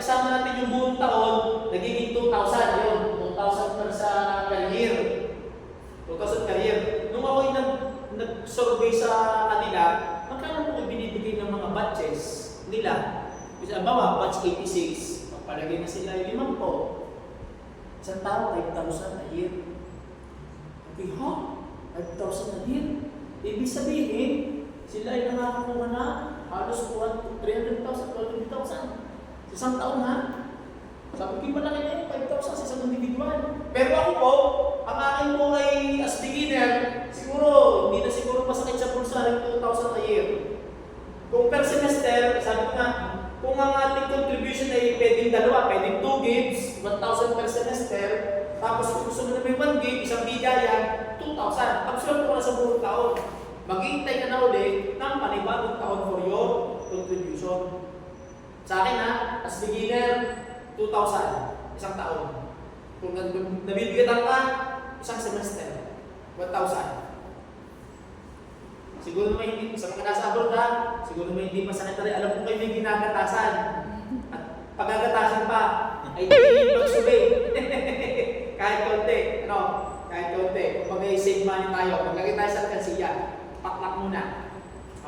nagsama natin yung buong taon, nagiging 2,000 yun. 2,000 per sa career. 2,000 career. Nung ako'y nag, nag-survey sa kanila, magkano po binibigay ng mga batches nila? Kasi abawa, batch 86, magpalagay na sila yung limang po. Isang tao, 5,000 a year. Okay, ha? 5,000 a year? Ibig sabihin, sila ay nakakakuha na halos 300,000, 400,000 sa isang taon ha. Sabi ko, malaki na yun, 5,000 sa isang individual. Pero ako po, ang akin po ay as beginner, siguro, hindi na siguro masakit sa pulsa ng 2,000 a year. Kung per semester, sabi ko nga, kung ang ating contribution ay pwedeng dalawa, pwedeng 2 gigs, 1,000 per semester, tapos kung gusto mo na may 1 gig, isang bigayan, 2,000. Absorb ko na sa buong taon. Maghihintay ka na ulit ng panibagong taon for your contribution. Sa akin ha, as beginner, 2,000, isang taon. Kung nab- nabibigatan ka, isang semester, 1,000. Siguro naman hindi, sa mga nasa abroad ha, siguro naman hindi pa sanitary, alam ko kayo may ginagatasan. At pagagatasan pa, ay hindi magsubi. kahit konti, ano, kahit konti. Kung bagay save money tayo, maglagay tayo sa kansiya, paklak muna.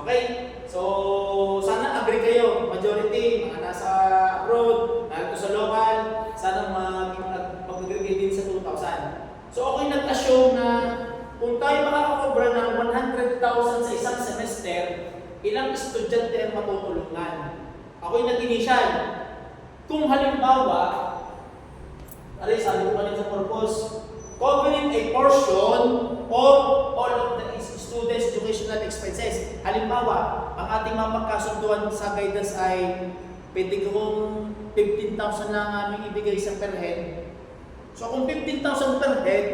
Okay? So, sana agree kayo, majority, mga nasa abroad, narito sa local, sana mag- mag- mag-agree din sa 2,000. So, okay nag-assume na kung tayo makakakobra ng 100,000 sa isang semester, ilang estudyante ang matutulungan? Ako'y nag-initial. Kung halimbawa, Aray, sabi ko kanina sa purpose, covering a portion of all of the students' educational expenses. Halimbawa, ang ating mga pagkasunduan sa guidance ay pwede kong 15,000 lang aming ibigay sa per head. So kung 15,000 per head,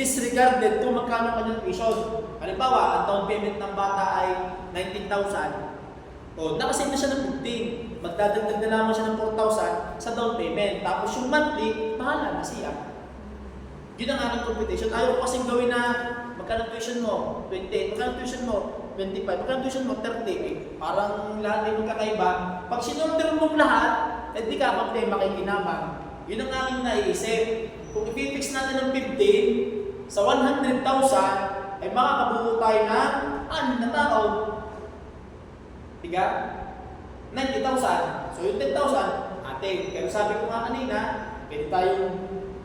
disregarded kung magkano kanyang tuition. Halimbawa, ang down payment ng bata ay 19,000. O, nakasave na siya ng 15. Magdadagdag na lamang siya ng 4,000 sa down payment. Tapos yung monthly, bahala na siya. Yun ang aking computation. Ayaw ko kasing gawin na magkano tuition mo? 20. Magkano tuition mo? 25. Magkano tuition mo? 30. Eh, parang lahat ay magkakaiba. Pag sinorder mo lahat, eh di ka kapag makikinabang. Yun ang aking naiisip. Kung i-fix natin ng 15 sa 100,000, ay makakabuo tayo ng 6 na tao. Tiga? 90,000. So yung 10,000, ating. Pero sabi ko nga kanina, pwede tayong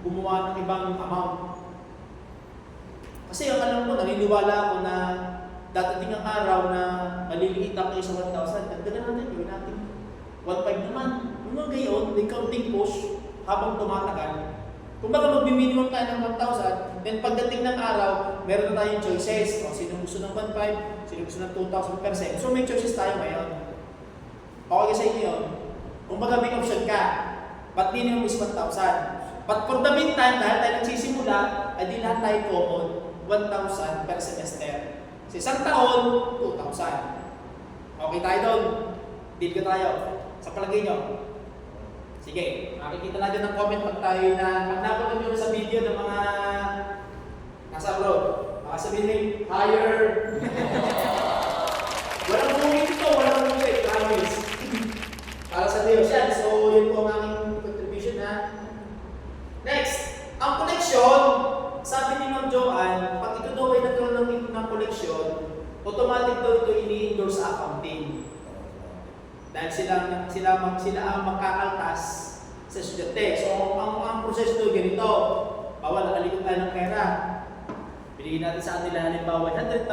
gumawa ng ibang amount. Kasi ang alam ko, naniniwala ako na dadating ang araw na maliliit ang kayo sa 1,000, dagdagan natin, gawin natin 1,500 naman. Yung gayon, may counting push habang tumatagal. Kung baka mag-minimum tayo ng 1,000, then pagdating ng araw, meron na tayong choices. O, sino gusto ng 1,500, sino gusto ng 2,000%. So may choices tayo ngayon. Okay sa inyo yun. Kung baga may option ka, but minimum is 1,000. But for the meantime, dahil tayo nagsisimula, ay di lahat tayo common, 1,000 per semester. Sa isang taon, 2,000. Okay tayo doon. Deal ka tayo. Sa palagay nyo. Sige, makikita natin ng comment pag tayo na, pag napanood nyo sa video ng mga nasa abroad, baka sabihin higher. walang mungit ito, walang mungit, promise. Para sa Diyos yan. So, yun po ang aking contribution na. Next, ang collection, sabi ni Ma'am Joanne, pag ito daw ay nagkaroon ng, ng collection, automatic daw ito ini-endorse sa accounting. Dahil sila, sila, sila ang magkakaltas sa estudyante. So, ang, ang, proseso ito ganito. Bawal, nakalikot tayo ng pera. Binigyan natin sa kanila halimbawa 100,000.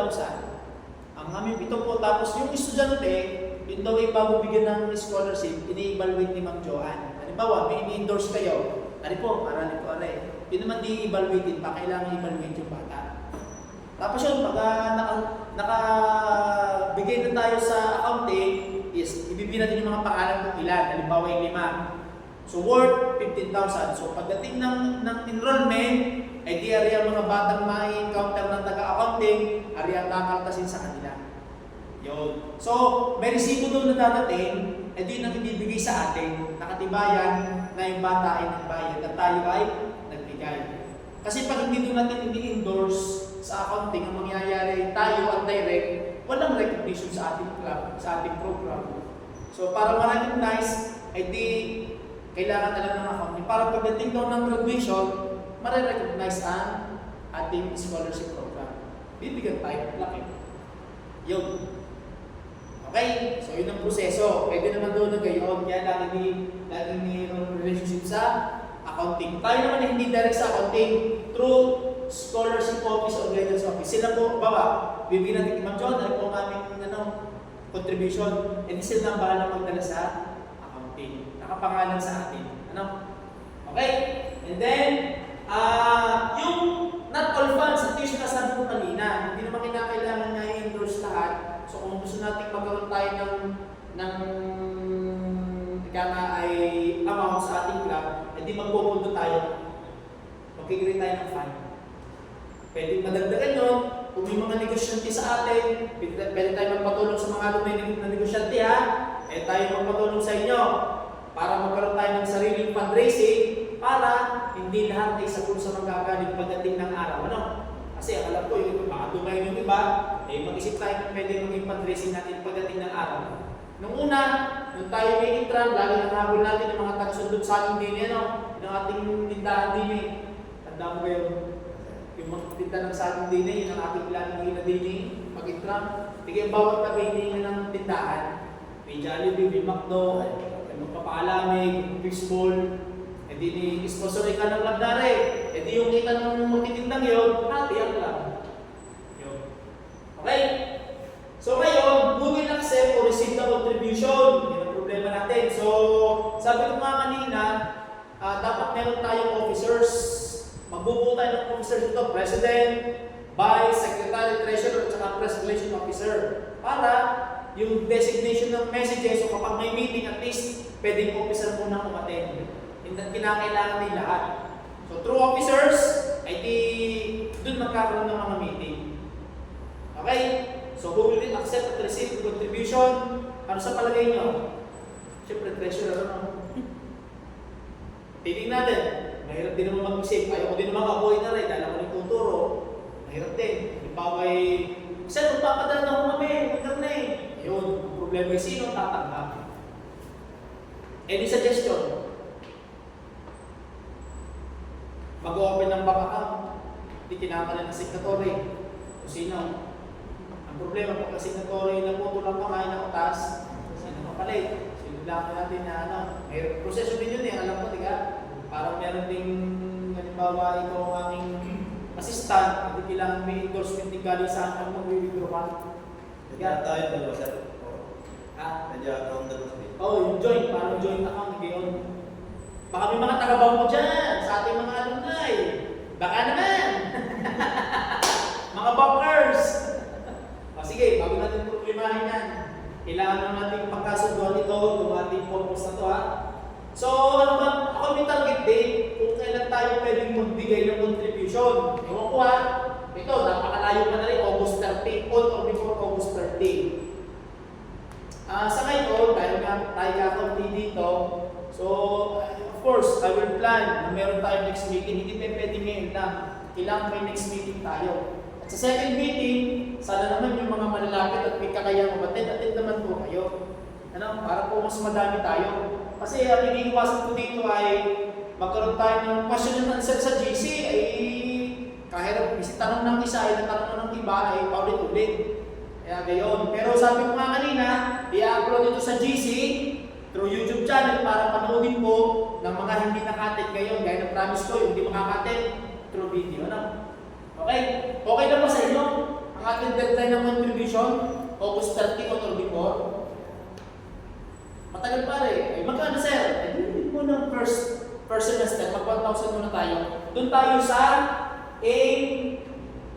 Ang aming ito po, tapos yung estudyante, yun daw ay bago ng scholarship, ini-evaluate ni Ma'am Joanne. Halimbawa, may ini-endorse kayo. Ano po, para ni po aray. Yun naman di evaluate pa, kailangan i-evaluate yung bata. Tapos yun, pag ah, naka, nakabigay na tayo sa accounting, is ibibigay natin yung mga pangalan kung ilan. Halimbawa yung lima. So worth 15,000. So pagdating ng, ng enrollment, ay di area mga batang may encounter ng taga-accounting, area ang kakaltasin sa kanila. Yun. So, may resibo doon na dadating, eh di nang ibibigay sa atin, nakatibayan na yung bata ay nagbayad at tayo ay nagbigay. Kasi pag hindi doon natin ini-endorse sa accounting, ang mangyayari tayo ang direct, walang recognition sa ating club, sa ating program. So, para ma-recognize, ay di kailangan alam ng accounting para pagdating daw ng graduation, marirecognize ang ating scholarship program. Bibigyan tayo, laki. Yun. Okay? So, yun ang proseso. Pwede naman doon na gayon. Kaya lagi lagi ni relationship sa accounting. Tayo naman hindi direct sa accounting. Through scholarship office or guidance office. Sila po, baba, bibigyan natin kay Ma'am John, ano po ang aming ano, contribution. And sila ang bahala magdala sa accounting. Nakapangalan sa atin. Ano? Okay? And then, ah yung not all funds, at least nasabi ko kanina, hindi naman kinakailangan na i-endorse lahat. So kung gusto natin magkaroon tayo ng ng ika nga ay amount sa ating club, hindi magpupunto tayo. Magkikreate tayo ng fund. Pwede madagdagan yun. Kung may mga negosyante sa atin, pwede, tayo magpatulong sa mga lumay na negosyante ha. Eh tayo magpatulong sa inyo para magkaroon tayo ng sariling fundraising para hindi lahat ay sa kursa magagaling pagdating ng araw. Ano? Kasi alam ko, yung baka dumayo yung iba, eh mag-isip tayo ng pwede maging fundraising natin pagdating ng araw. Nung una, nung tayo may intran, lagi ang habol natin ng mga taga-sundot sa ating din, ano? Ng ating tindahan din eh. Tanda mo yun? Yung mga tinda ng sa ating din eh, yun ang ating planning na din eh. Mag-intran. Tigay bawat tabi din ng tindahan. May Jollibee, may McDo, may magpapaalamig, fishbowl, eh di ni sponsor ka ng labdare. Eh di yung kita ng magtitindang yun, hati ang lang. Yun. Okay? So ngayon, will accept or receive the contribution? Yan ang problema natin. So, sabi ko nga kanina, ah, dapat meron tayong officers. Magbubuo tayo ng officers ito, President, Vice, Secretary, Treasurer, at saka Press Relation Officer. Para yung designation ng messages, so kapag may meeting, at least pwedeng officer po na umattend. Kinakailangan din lahat. So through officers, ay di doon magkakaroon ng mga meeting. Okay? So who will accept at receive contribution? Ano sa palagay nyo? Siyempre, treasurer ano? Titing natin. Mahirap din naman mag-isip. Ayaw ko din naman ako na rin. Dahil ako rin tuturo. Mahirap din. Halimbawa ay, Sir, magpapadala na ako kami. Huwag na eh. Ayun, ang problema ay sino ang tatanggap? Any suggestion? Mag-open ng bank account. Hindi kinakalan ng signatory. Kung sino. Ang problema pag ang signatory na puto lang kumain ng utas, sino kapalit? Sino lang natin na ano. May proseso din yun eh. Alam ko, diga? Parang meron ding, halimbawa, ikaw ang aming assistant, hindi kailangan may endorsement din galing sa akin mag-withdraw ka. Kaya tayo dalawa sir. Ha? Medyo account dalawa sir. Oh, yung joint, parang joint account, ngayon. Baka may mga taga-bangko dyan sa ating mga alumni. Baka naman. mga bankers. o sige, bago natin problemahin yan. Kailangan na natin pagkasunduan ito, yung ating purpose na to ha. So, ano ba, ako may target date kung kailan tayo pwedeng magbigay ng contribution. Ewan ko ha, ito, napakalayo pa na rin, August 30, on or before August 30. Ah, sa ngayon, dahil nga tayo kakaunti dito, so, uh, of course, I will plan na meron tayo next meeting. Hindi pa pwede ngayon lang. Kailangan may next meeting tayo. At sa second meeting, sana naman yung mga malalapit at may kakayang umatid, attend naman po kayo. Ano, para po mas madami tayo. Kasi ang iniiwasan ko dito ay magkaroon tayo ng question and answer sa GC ay kahit kasi tanong ng isa ay tanong ng iba ay paulit-ulit. Kaya gayon. Pero sabi ko nga kanina, i-upload ito sa GC through YouTube channel para panoodin po ng mga hindi nakatit ngayon. Gaya na promise ko, hindi makakatit through video na. Okay? Okay na ba sa inyo? Ang ating deadline ng contribution, August 30 o 24 tagal pare, ay magkano sir? Ay, hindi mo ng first, first semester, mag 1,000 muna tayo. Doon tayo sa aim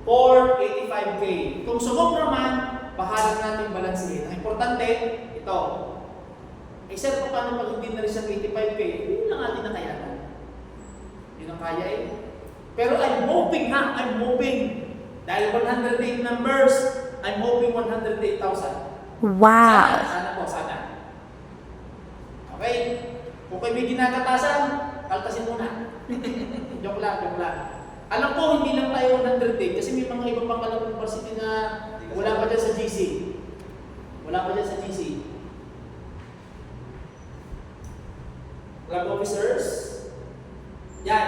for 85K. Kung sumok naman, bahala na natin balansehin. Ang importante, ito. Eh sir, paano pag hindi na rin sa 85K? Yun lang atin na kaya. Yun ang kaya eh. Pero I'm hoping ha, I'm hoping. Dahil 108 numbers, I'm hoping 108,000. Wow! Sana, sana po, sana. Okay? Kung kayo may ginagatasan, kaltasin muna. joke lang, joke lang. Alam ko, hindi lang tayo 108 kasi may mga iba pang kalang university na wala pa dyan sa GC. Wala pa dyan sa GC. club officers. Yan.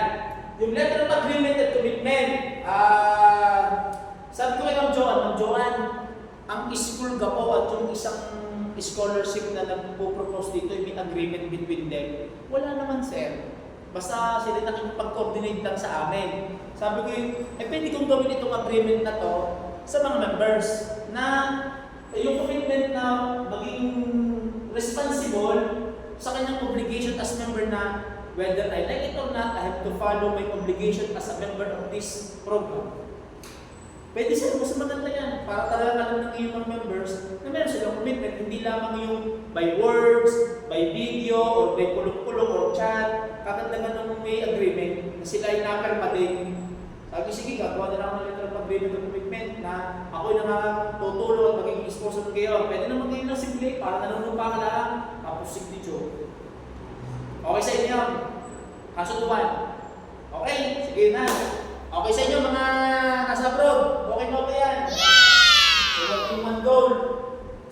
Yung letter of agreement and commitment. Ah, sabi ko kay Ma'am Joan, Ma'am Joan, ang school ka po at yung isang scholarship na nagpo-propose dito, may agreement between them. Wala naman, sir. Basta sila nakikipag-coordinate lang sa amin. Sabi ko eh pwede kong gawin itong agreement na to sa mga members na eh, yung commitment na maging responsible sa kanyang obligation as member na whether I like it or not, I have to follow my obligation as a member of this program. Pwede sir, mas maganda yan. Para talaga alam ng iyong mga members na meron silang commitment, hindi lamang yung by words, by video, or by kulong-kulong or chat. Kagandagan ng may agreement na sila ay napirma din. Sabi, sige, gagawa na lang ng letter of agreement of commitment na ako na nga tutulong at magiging sponsor kayo. Pwede naman kayo ng simple, para nanunumpa ka lang, tapos signature. Okay sa inyo? Kasutuan? Okay, sige na. Okay sa inyo mga na okay yan? Yeah! Team one goal.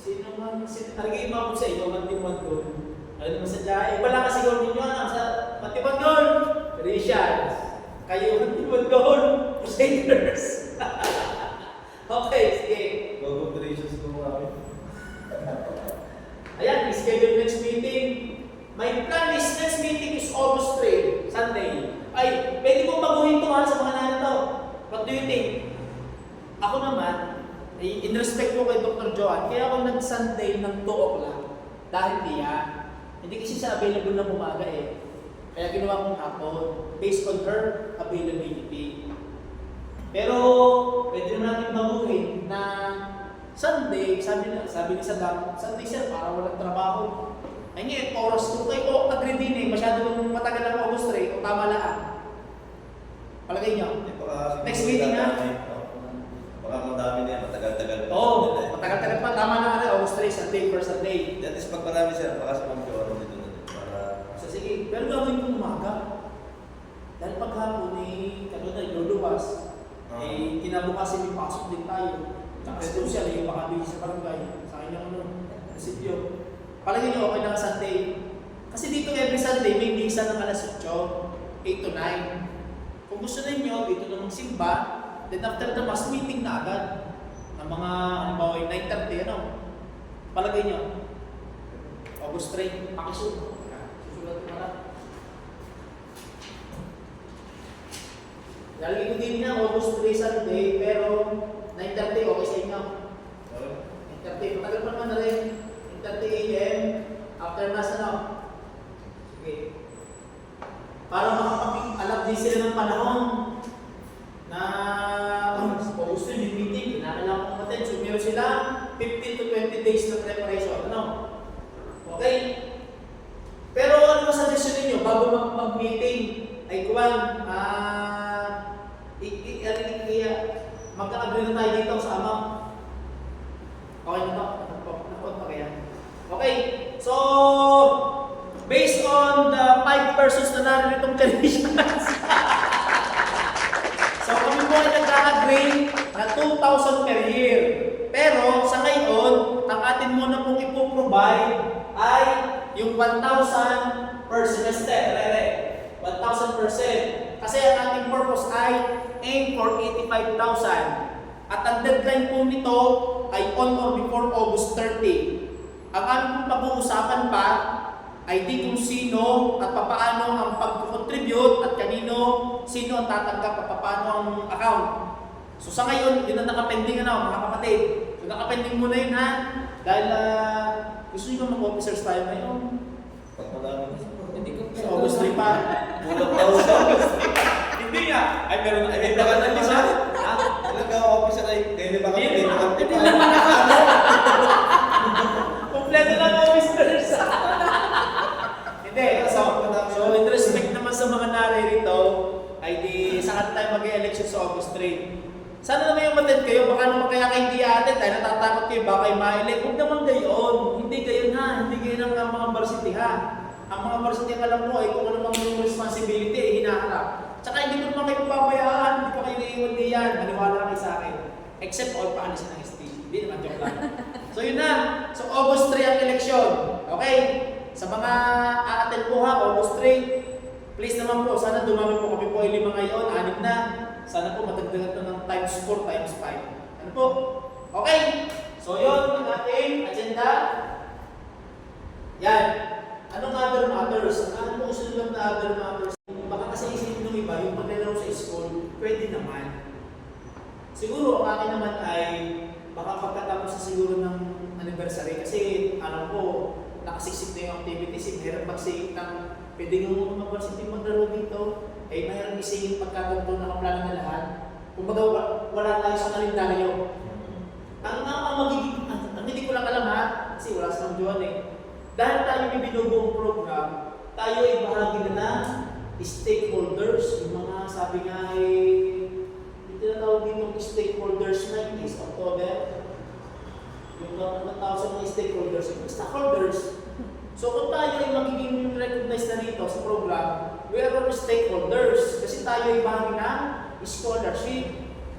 Sino man, sino, talaga yung mga sa inyo, one team one goal. Ano naman sa dyan? Iba lang kasi goal ninyo, sa one team one goal. Christians. Kayo, one team one goal. Crusaders. okay, sige. Go operations ko kami. Ayan, schedule next meeting. My plan is next meeting is August 3, Sunday. Ay, pwede kong baguhin to ha sa mga nanito. What do you think? Ako naman, eh, in respect ko kay Dr. Joan, kaya ako nag-Sunday ng 2 o'clock. Dahil niya, hindi kasi siya available na umaga eh. Kaya ginawa kong hapon, based on her availability. Pero, pwede naman natin baguhin na Sunday, sabi na, sabi ni Saddam, Sunday sir, para walang trabaho. Ay ngayon, oras ko kayo, oh, agree din eh, masyado nung matagal ang August 3, o tama lang. Palagay niyo? Kasi- Next meeting, ha? Baka madami na yan, matagal-tagal. pa. Oo, oh, matagal-tagal pa, tama na nga August 3, Sunday, first Sunday. At least pag marami sir, baka si Ma'am Joan dito na. Para So sige, pero gawin ko umaga. Dahil paghapon eh, kano na, luluwas. Ah. Eh, kinabukasin may pasok din tayo. Tsaka si social, yung baka busy sa barangay. Sa akin yung ano, resipyo. Palagay niyo okay lang Sunday. Kasi dito every Sunday may misa ng alas 8, 8 to 9. Kung gusto ninyo, dito namang simba, then after the mass meeting na agad. Ng mga, halimbawa yung 9.30, ano? Palagay niyo. August 3, pakisulat. Susulat ko na. Lalagay ko din niya, August 3 Sunday, pero 9.30 okay sa inyo. Okay. 9.30, matagal pa naman na rin. 9.30 a.m. After mass ano? Sige. Para makapag-alam din sila ng panahon na oh, August 3 yung meeting, kinakailangan kong attend. So meron sila 15 to 20 days na preparation. Ano? Okay? Pero ano ang suggestion ninyo bago mag- mag-meeting? Ay kuwan, ah, i- magka-agree na tayo dito sa amang. Okay na to? Pa kaya? Okay, so based on the five persons na narin itong Canadians, ay nagka-agree na 2,000 per year. Pero sa ngayon, ang atin muna pong ipoprovide ay yung 1,000 per semester. Rere, 1,000%. Kasi ang ating purpose ay aim for 85,000. At ang deadline po nito ay on or before August 30. Ang aming pag-uusapan pa ay di kung sino at papaano ang pag-contribute at kanino, sino ang tatanggap at papaano ang account. So sa ngayon, yun ang nakapending ano, mga kapatid. So nakapending muna yun ha. Dahil ah, gusto nyo ba mag-officers tayo ngayon? Pag madami. Hindi ko. Sa August 3 pa. Kulang daw sa Hindi nga. Ay, meron Ay, may baka na isa. Ha? Ilang ka officer ay, kaya baka Hindi may naman. baka Hindi naman Kompleto lang ang officers. Hindi. So, so, in respect naman sa mga naririto, ay di saka tayo 3. Sana naman yung matend kayo, baka naman kaya kayo hindi atin, dahil natatakot kayo, baka kayo ma-elect. Huwag naman gayon. Hindi gayon ha. Hindi gayon ang mga varsity ha. Ang mga varsity ang alam mo ay kung ano mang yung responsibility ay hinaharap. Tsaka hindi ko naman kayo pabayaan, hindi pa kayo naiiwan diyan. Maniwala kayo sa akin. Except all paalisin ng ST. Hindi naman joke lang. So yun na. So August 3 ang eleksyon. Okay? sa mga a-attend po ha, August 3, please naman po, sana dumami po kami po ay lima ngayon, anim na. Sana po matagdagan ito ng times 4, times 5. Ano po? Okay. So yun, ang ating agenda. Yan. Anong other matters? Ano gusto lang na other matters? Baka kasi isipin ng iba, yung paglalaro sa school, pwede naman. Siguro ang akin naman ay baka pagkatapos sa siguro ng anniversary kasi alam ko nakasiksik na yung activities, eh, mahirap magsingit ng pwede nga mag-varsity maglaro dito, eh mahirap isingit pagka ganito nakaplano na lahat. Kumbaga wa- wala tayo sa kalendaryo. Ang ang magiging, ang, hindi ko lang alam ha, kasi wala sa Juan eh. Dahil tayo may binubuong program, tayo ay bahagi na ng stakeholders, yung mga sabi nga ay, yung tinatawag din yung stakeholders na is October, yung mga tao sa mga stakeholders, yung stakeholders. So kung tayo ay magiging recognized na rito sa program, we are all stakeholders kasi tayo ay bahagi ng scholarship.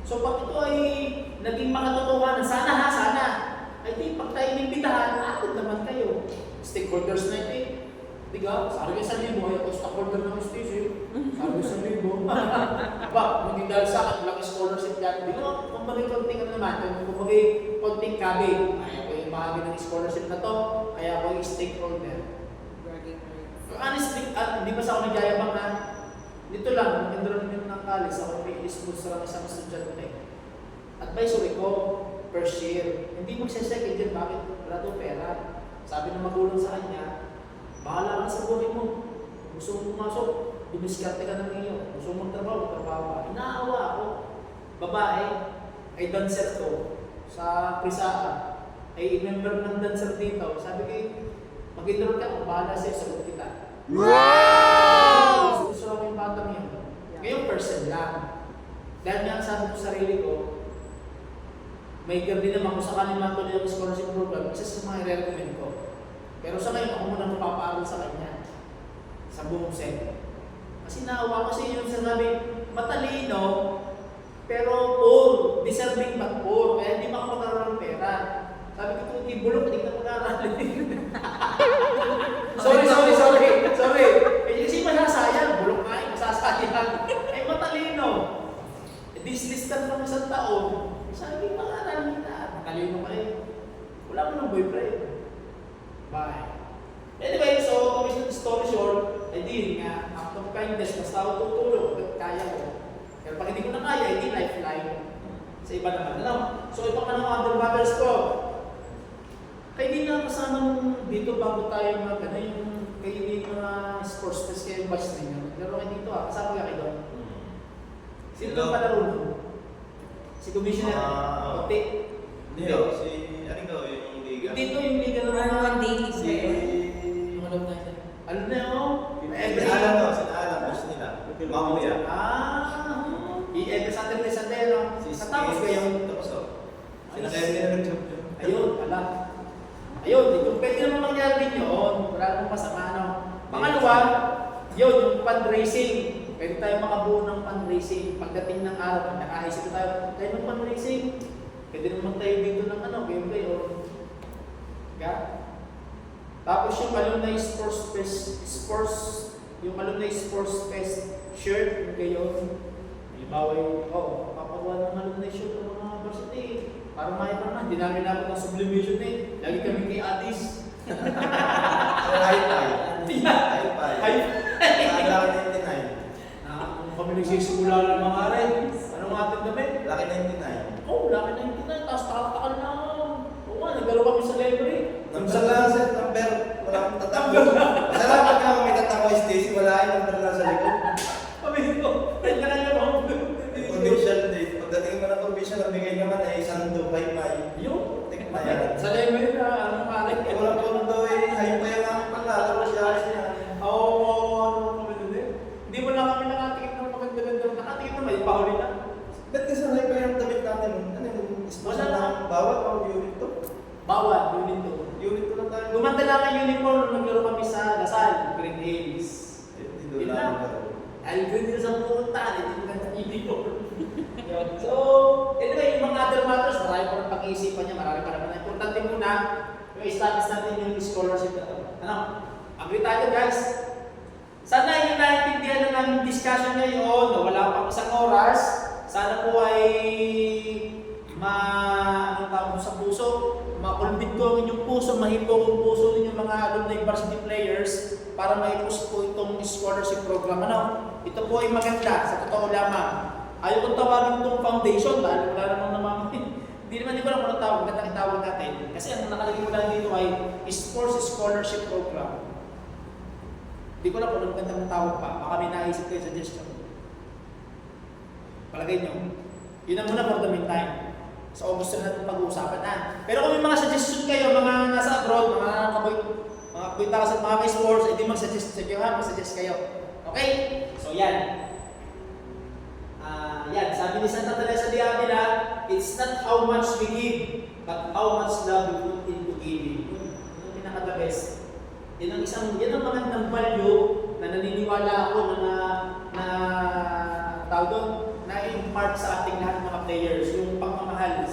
So pag ito ay naging makatotohanan, sana ha, sana, I think pag tayo inimbitahan, atid naman kayo. Stakeholders na ito eh. Di ka? Sabi ka sa libo, ay ako stakeholder ng station. Sabi ko sa libo. Ba, hindi dahil sa akin, laki scholarship yan. Di ka, kumbaga konting ano naman, kumbaga konting kabi. Ay, ako yung bahagi ng scholarship na to, kaya ako yung stakeholder. Honestly, at hindi pa sa ako nagyayabang na dito lang, nag-enroll din ng college, ako may sponsor ang isang estudyante. Advisory ko, first year, hindi magsasecond year, bakit? Wala daw pera. Sabi ng magulang sa kanya, bahala ka sa buhay mo. Gusto mo pumasok, dumiskarte ka ng iyo. Gusto mo magtrabaho, magtrabaho ka. Inaawa ako. Babae, ay dancer ko sa Prisaka. Ay member ng dancer dito. Sabi ko, mag-enroll ka, bahala sa'yo, kita. Wow! Gusto ko yung batang yun. Ngayon, person lang. Dahil nga sabi ko sa sarili ko, may din naman kung sakaling matuloy ang scholarship program, isa sa mga i-recommend ko. Pero sa ngayon, ako muna magpapaaral sa kanya. Sa buong set. Kasi naawa kasi yung sinabi, matalino, pero poor, deserving but poor, kaya hindi makapagkaroon ng pera. Sabi ko, kung ibulok, hindi ka mag-aaral. sorry, sorry, sorry. Sorry. Eh, kasi masasayang, bulok nga eh, masasayang. Eh, matalino. Eh, dislistan ng isang taon. Sabi, pangaral kita. Matalino ka eh. Wala mo ng boyfriend. Bye. Anyway, so, commission story short, eh di nga, act of kindness, basta ako tutulong, kaya ko. Pero pag hindi ko na kaya, hindi lifeline. Sa iba naman. Ano? So, ito ka ng other ko. Kaya hindi na kasama nung dito bago tayo mag, ano yung, kayo yung mga sports test kayo yung batch ninyo. Laro kayo dito ah, kasama ka kayo doon. Sino Hello. palaro nun? Si Commissioner Ah. Ote. Hindi oh, si, ano yung liga? Dito yung liga ng mga One day is Si, Yung alam na siya. Alam na yun. si Alan to, si Alan, boss nila. Mamaya. Ah, i-every Saturday, Sunday, no? Si Natapos Steve. kayo. Tapos oh. Ay, Sila kaya nila nag-job Ayun, pala. Ayun, kung mangyari din yun, wala namang masama, no? Pangalawa, yun, yung fundraising. Pwede tayo makabuo ng fundraising. Pagdating ng araw, pag nakaisip tayo, tayo ng fundraising. Pwede naman tayo dito ng ano, game kayo. Ga? Tapos yung alumni sports fest, sports, yung alumni sports fest shirt, yung kayo, halimbawa yung, oh, papakuha ng alumni shirt ng mga varsity. Para may pa naman, hindi namin namin ng sublimation eh. Lagi kami kay Addis. Si Hi-Fi. Hi-Fi. Ay, Laki 99. ah, kung kami nagsisimula ng mga rin. Anong ating gabi? Laki 99. Oh, laki na yung tinay, tapos takal na. Oo naglaro kami sa library. Lang sa number. Wala akong tatango. Salamat nga kung may tatango kay Stacy. Wala yung number lang sa likod. Kami ko, kanya na yung mga Provincial date. Pagdating mo ng provincial, ang bigay naman ay isang Dubai Mai. Yun. Tikma yan. Sa library na, anong mali? Eh, walang pondo eh. Hi-Fi ang aming pangalan. Siya siya. Oo, ano kami dun eh. Hindi mo lang kami nakatikip ng maganda-ganda. Nakatikip na may pahuli na. Ba't kasi Hi-Fi ang damit natin? Ano yung esposa Wala. na bawat o unit to? Bawal, unit to. Unit to lang tayo. Gumanda lang ang uniform nung naglaro kami sa Lasal, Green Hills. Eh, Hindi Yun doon lang. lang. Dahil Green Hills ang pumunta, hindi mo ganda uniform. Yun. so, anyway, yung mga other matters, marami pa rin pag-iisipan niya, marami pa naman. Ang Importante muna, yung establish natin yung scholarship na to. Ano? Agree tayo guys? Sana yung naintindihan na namin discussion ngayon na wala pang isang oras. Sana po ay ma anong tawag sa puso, makulbit ko ang inyong puso, mahipo ang puso ninyo mga alumni varsity players para maipos po itong scholarship program. Ano? Ito po ay maganda, sa totoo lamang. Ayaw kong tawagin itong foundation dahil wala namang namang hindi naman ko alam kung tawag, magandang itawag natin. Kasi ang nakalagay ko lang dito ay Sports Scholarship Program. Hindi ko alam kung magandang tawag pa. Baka may naisip kayo suggestion. Palagay nyo. Yun ang muna for the meantime. So, gusto na natin pag-uusapan na. Pero kung may mga suggestion kayo, mga nasa abroad, mga kaboy, mga kuwita sa mga kay sports, hindi mag-suggest sa ha, mag-suggest kayo. Okay? So, yan. Ah, yan, sabi ni Santa Teresa de Avila, it's not how much we give, but how much love we put into giving. Yun, yun ang pinaka-the best. Yan ang isang, yan ang magandang value na naniniwala ako na na, na tawag doon, na impart sa ating lahat mga players, yung pagmamahal.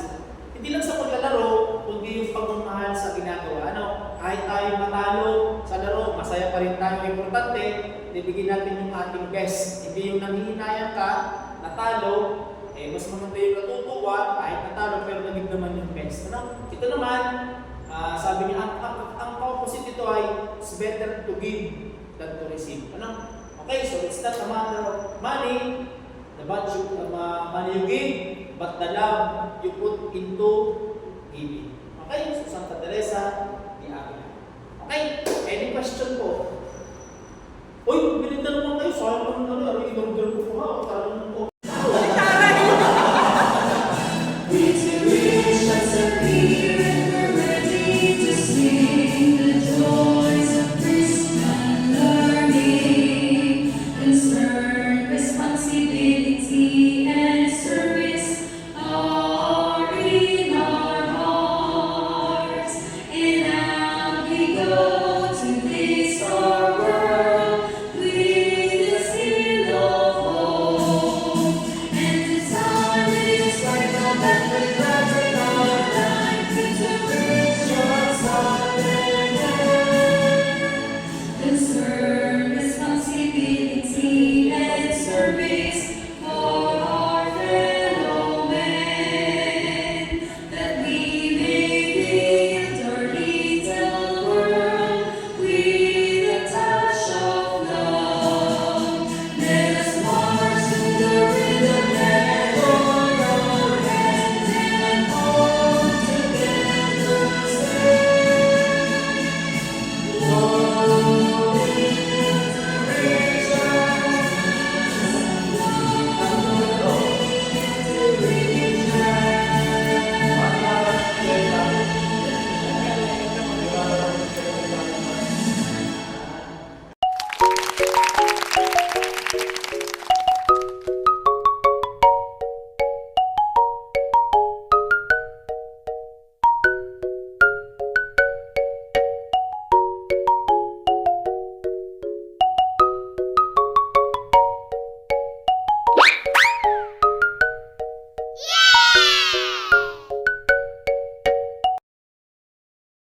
Hindi lang sa paglalaro, kundi yung pagmamahal sa ginagawa. Ano, kahit tayo matalo sa laro, masaya pa rin tayo. Importante, ibigin natin yung ating best. Hindi yung nangihinayang ka, natalo, eh mas maganda yung natutuwa, kahit natalo pero naging naman yung best. Ano? Ito naman, ah, sabi niya, ang, ang, ang opposite nito ay it's better to give than to receive. Ano? Okay, so it's not a matter of money, the but you, uh, money you give, but the love you put into giving. Okay, so Santa Teresa de Avila. Okay, any question po? Uy, bilinda naman kayo, sayang naman ano